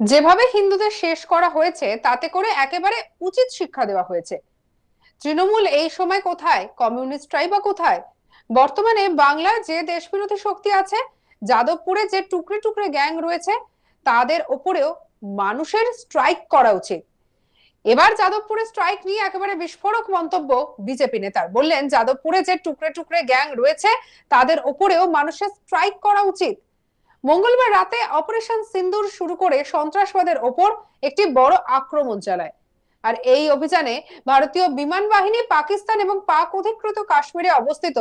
যেভাবে হিন্দুদের শেষ করা হয়েছে, তাতে করে একেবারে উচিত শিক্ষা দেওয়া হয়েছে। তৃণমূল এই সময় কোথায়? কমিউনিস্টরাই বা কোথায়? বর্তমানে বাংলায় যে দেশবিরোধী শক্তি আছে, যাদবপুরে যে টুকরে টুকরে গ্যাং রয়েছে, তাদের ওপরেও মানুষের স্ট্রাইক করা উচিত। এবার যাদবপুরে স্ট্রাইক নিয়ে একেবারে বিস্ফোরক মন্তব্য বিজেপি নেতার। বললেন, যাদবপুরে যে টুকরে টুকরে গ্যাং রয়েছে, তাদের ওপরেও মানুষের স্ট্রাইক করা উচিত। মঙ্গলবার রাতে অপারেশন সিন্দুর শুরু করে সন্ত্রাসবাদের ওপর একটি বড় আক্রমণ চালায়। আর এই অভিযানে ভারতীয় বিমান বাহিনী, পাকিস্তান এবং পাক অধিকৃত কাশ্মীরে অবস্থিত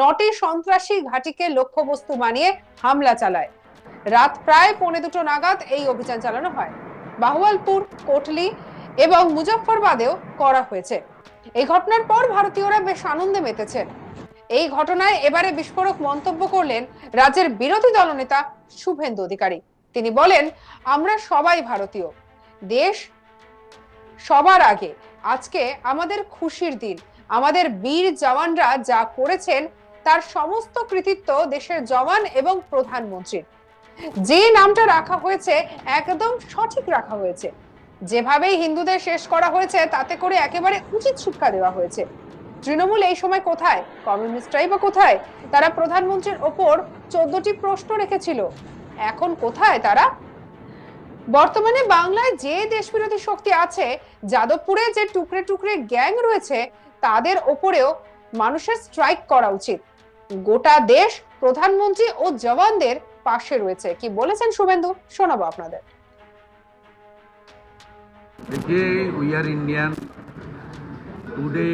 নটি সন্ত্রাসী ঘাঁটিকে লক্ষ্যবস্তু বানিয়ে হামলা চালায়। রাত প্রায় পৌনে দুটো নাগাদ এই অভিযান চালানো হয়। বাহুয়ালপুর, কোটলি এবং মুজফ্ফরবাদেও করা হয়েছে। এই ঘটনার পর ভারতীয়রা বেশ আনন্দে মেতেছেন। এই ঘটনায় এবারে বিস্ফোরক মন্তব্য করলেন রাজ্যের বিরোধী দলনেতা শুভেন্দু অধিকারী। তিনি বলেন, আমরা সবাই ভারতীয়। দেশ সবার আগে। আজকে আমাদের খুশির দিন। আমাদের বীর জওয়ানরা যা করেছেন, তার সমস্ত কৃতিত্ব দেশের জওয়ান এবং প্রধানমন্ত্রীর। যে নামটা রাখা হয়েছে, একদম সঠিক রাখা হয়েছে। যেভাবেই হিন্দুদের শেষ করা হয়েছে, তাতে করে একেবারে উচিত শিক্ষা দেওয়া হয়েছে। তৃণমূল এই সময় কোথায় কমিউনিস্টরাই বা কোথায় তারা প্রধানমন্ত্রীর ওপর চোদ্দটি প্রশ্ন রেখেছিল এখন কোথায় তারা বর্তমানে বাংলায় যে দেশবিরোধী শক্তি আছে যাদবপুরে যে টুকরে টুকরে গ্যাং রয়েছে তাদের ওপরেও মানুষের স্ট্রাইক করা উচিত গোটা দেশ প্রধানমন্ত্রী ও জওয়ানদের পাশে রয়েছে কি বলেছেন শুভেন্দু শোনাবো আপনাদের देखिए we are Indian today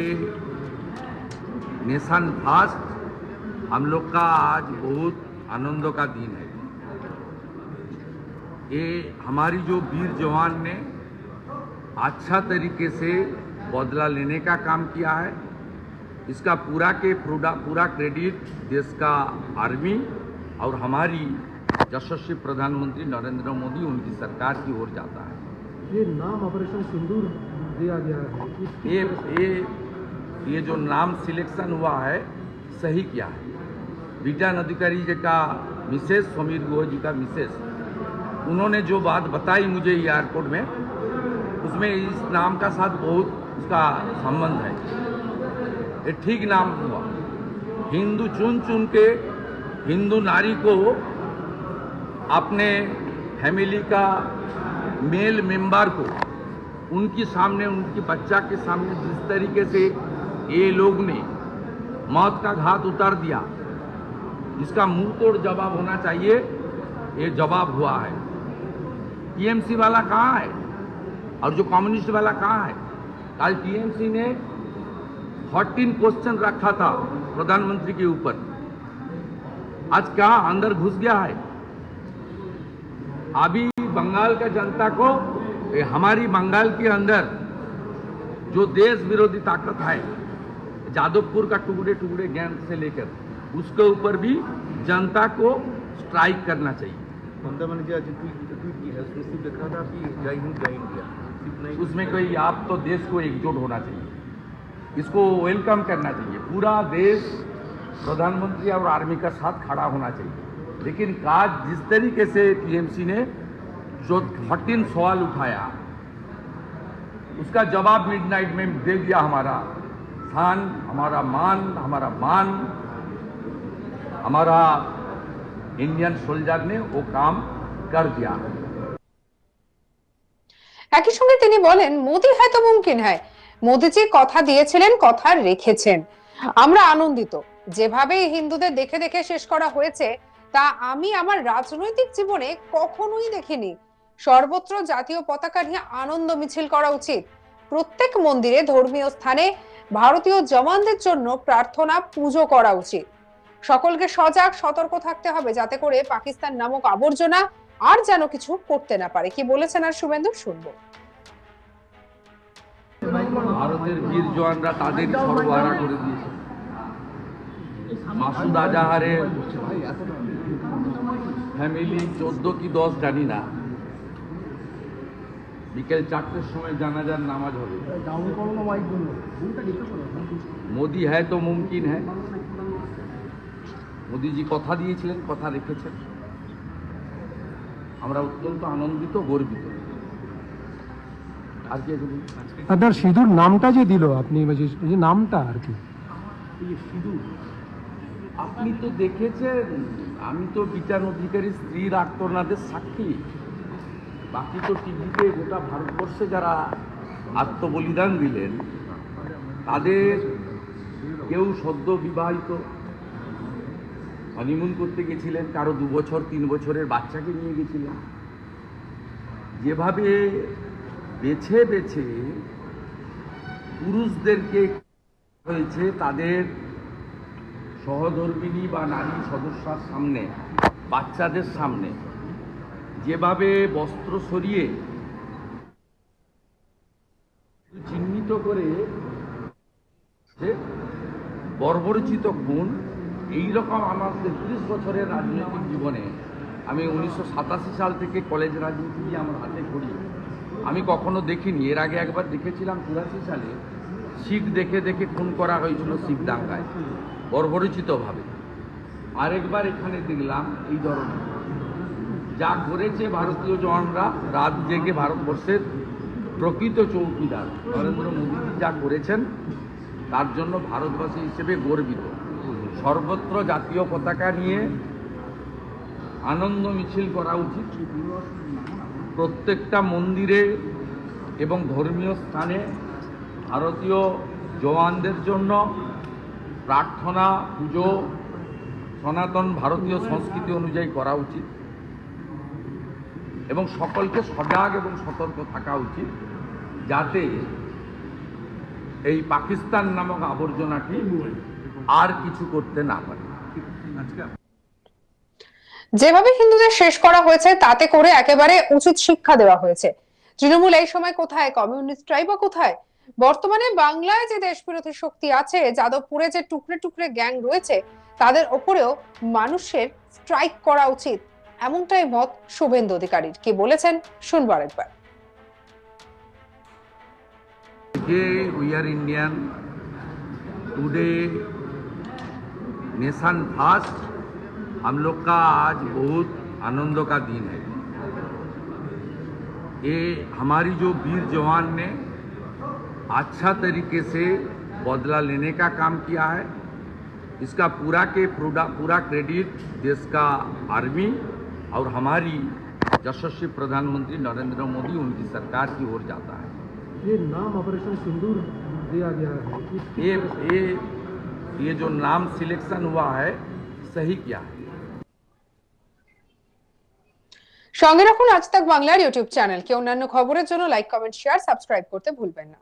nation fast हम लोग का आज बहुत आनंदों का दिन है। ये हमारी जो वीर जवान ने अच्छा तरीके से बदला लेने का काम किया है। इसका पूरा के पूरा पूरा क्रेडिट देश का आर्मी और हमारी यशस्वी प्रधानमंत्री नरेंद्र मोदी उनकी सरकार की ओर जाता है। ये नाम ऑपरेशन सिंदूर दिया गया है। ये ये ये जो नाम सिलेक्शन हुआ है, सही किया है। विजय अधिकारी जी का मिसेस समीर गोह जी का मिसेस उन्होंने जो बात बताई मुझे एयरपोर्ट में, उसमें इस नाम का साथ बहुत उसका संबंध है। ये ठीक नाम हुआ। हिंदू चुन चुन के हिंदू नारी को अपने फैमिली का मेल मेंबर को, उनके सामने, उनकी बच्चा के सामने जिस तरीके से ये लोग ने मौत का घात उतार दिया। इसका मुँह तोड़ जवाब होना चाहिए। ये जवाब हुआ है। टीएमसी वाला कहाँ है? और जो कम्युनिस्ट वाला कहाँ है? कल टीएमसी ने 14 क्वेश्चन रखा था प्रधानमंत्री के ऊपर। आज क्या अंदर घुस गया है? अभी बंगाल का जनता को हमारी बंगाल के अंदर जो देश विरोधी ताकत है जादवपुर का टुकड़े टुकड़े गैंग से लेकर उसके ऊपर भी जनता को स्ट्राइक करना चाहिए। ममता बनर्जी आज ट्वीट ट्वीट की है उसमें सिर्फ़ लिखा था कि जय हिंद जय इंडिया। उसमें कोई आप तो देश को एकजुट होना चाहिए। इसको वेलकम करना चाहिए। पूरा देश प्रधानमंत्री और आर्मी का साथ खड़ा होना चाहिए। लेकिन आज जिस तरीके से टीएमसी ने जो थर्टीन सवाल उठाया उसका जवाब मिडनाइट में दे दिया हमारा। स्थान हमारा मान हमारा मान हमारा इंडियन सोल्जर ने वो काम कर दिया একই সঙ্গে তিনি বলেন মোদি হয়তো মুমকিন হয় মোদিজি কথা দিয়েছিলেন কথা রেখেছেন আমরা আনন্দিত যেভাবে হিন্দুদের দেখে দেখে শেষ করা হয়েছে তা আমি আমার রাজনৈতিক জীবনে কখনোই দেখিনি সর্বত্র জাতীয় পতাকা নিয়ে আনন্দ মিছিল করা উচিত প্রত্যেক মন্দিরে ধর্মীয় স্থানে ভারতীয় জওয়ানদের জন্য প্রার্থনা পুজো করা উচিত। সকলকে সজাগ, সতর্ক থাকতে হবে যাতে করে পাকিস্তান নামক আবর্জনা আর যেন কিছু করতে না পারে। কি বলেছেন আর শুভেন্দু, শুনব। ভারতের বীর জওয়ানরা তাদের সর্বহারা করে দিয়েছে। মাসুদ আজাহারের ফ্যামিলি চোদ্দ কি দশ জানি না। বিকেল চারটের সময় জানাজার নামাজ হবে। মোদি হ্যায় তো মুমকিন হ্যায় মোদিজি কথা দিয়েছিলেন কথা রেখেছেন। আমরা অত্যন্ত আনন্দিত গর্বিত। আর কি আপনার সিঁদুর নামটা যে দিল আপনি যে নামটা আর কি। সিঁদুর। আপনি তো দেখেছেন আমি তো বিচার অধিকারী স্ত্রীর আত্মনাদের সাক্ষী। বাকি তো টিভিতে গোটা ভারতবর্ষে যারা আত্মবলিদান দিলেন, তাদের কেউ সদ্য বিবাহিত। হানিমুন করতে গেছিলেন, কারও দু বছর, তিন বছরের বাচ্চাকে নিয়ে গেছিলেন। যেভাবে বেছে বেছে পুরুষদেরকে হয়েছে, তাদের সহধর্মিনী বা নারী সদস্যার সামনে, বাচ্চাদের সামনে যেভাবে বস্ত্র সরিয়ে চিহ্নিত করে বর্বরচিত খুন এইরকম আমার তেত্রিশ বছরের রাজনৈতিক জীবনে আমি উনিশশো সাতাশি সাল থেকে কলেজ রাজনীতি দিয়ে আমার হাতে করি আমি কখনো দেখিনি, এর আগে একবার দেখেছিলাম চুরাশি সালে, শিখ দেখে দেখে খুন করা হয়েছিল শিখ দাঙ্গায়, বর্বরচিতভাবে। আরেকবার এখানে দেখলাম এই ধরনের। যা করেছে ভারতীয় জওয়ানরা রাত জেগে ভারতবর্ষের প্রকৃত চৌকিদার। নরেন্দ্র মোদীজি যা করেছেন, তার জন্য ভারতবাসী হিসেবে গর্বিত। সর্বত্র জাতীয় পতাকা নিয়ে আনন্দ মিছিল করা উচিত। প্রত্যেকটা মন্দিরে এবং ধর্মীয় স্থানে ভারতীয় জওয়ানদের জন্য প্রার্থনা, পুজো, সনাতন ভারতীয় সংস্কৃতি অনুযায়ী করা উচিত। এবং সকলকে সজাগ এবং সতর্ক থাকা উচিত যাতে এই পাকিস্তান নামক আবর্জনাটি আর কিছু করতে না পারে। যেভাবে হিন্দুদের শেষ করা হয়েছে, তাতে করে একেবারে উচিত শিক্ষা দেওয়া হয়েছে। তৃণমূল এই সময় কোথায়? কমিউনিস্টরাই বা কোথায়? বর্তমানে বাংলায় যে দেশবিরোধী শক্তি আছে, যাদবপুরে যে টুকরে টুকরে গ্যাং রয়েছে, তাদের ওপরেও মানুষের স্ট্রাইক করা উচিত। এমনটাই মত শুভেন্দু অধিকারীর কি বলেছেন শুনবার একবার যে we are Indian today nation fast हम लोग का आज बहुत आनंद का दिन है ये हमारी जो वीर जवान ने अच्छा तरीके से बदला लेने का काम किया है इसका पूरा के पूरा पूरा क्रेडिट देश का आर्मी और हमारी यशस्वी प्रधानमंत्री नरेंद्र मोदी उनकी सरकार की ओर जाता है ये नाम ऑपरेशन सिंदूर दिया गया है इस- ये ये ये जो नाम सिलेक्शन हुआ है सही क्या है সঙ্গে রাখুন আজ তাক বাংলার ইউটিউব চ্যানেলকে অন্যান্য খবরের জন্য লাইক কমেন্ট শেয়ার সাবস্ক্রাইব করতে ভুলবেন না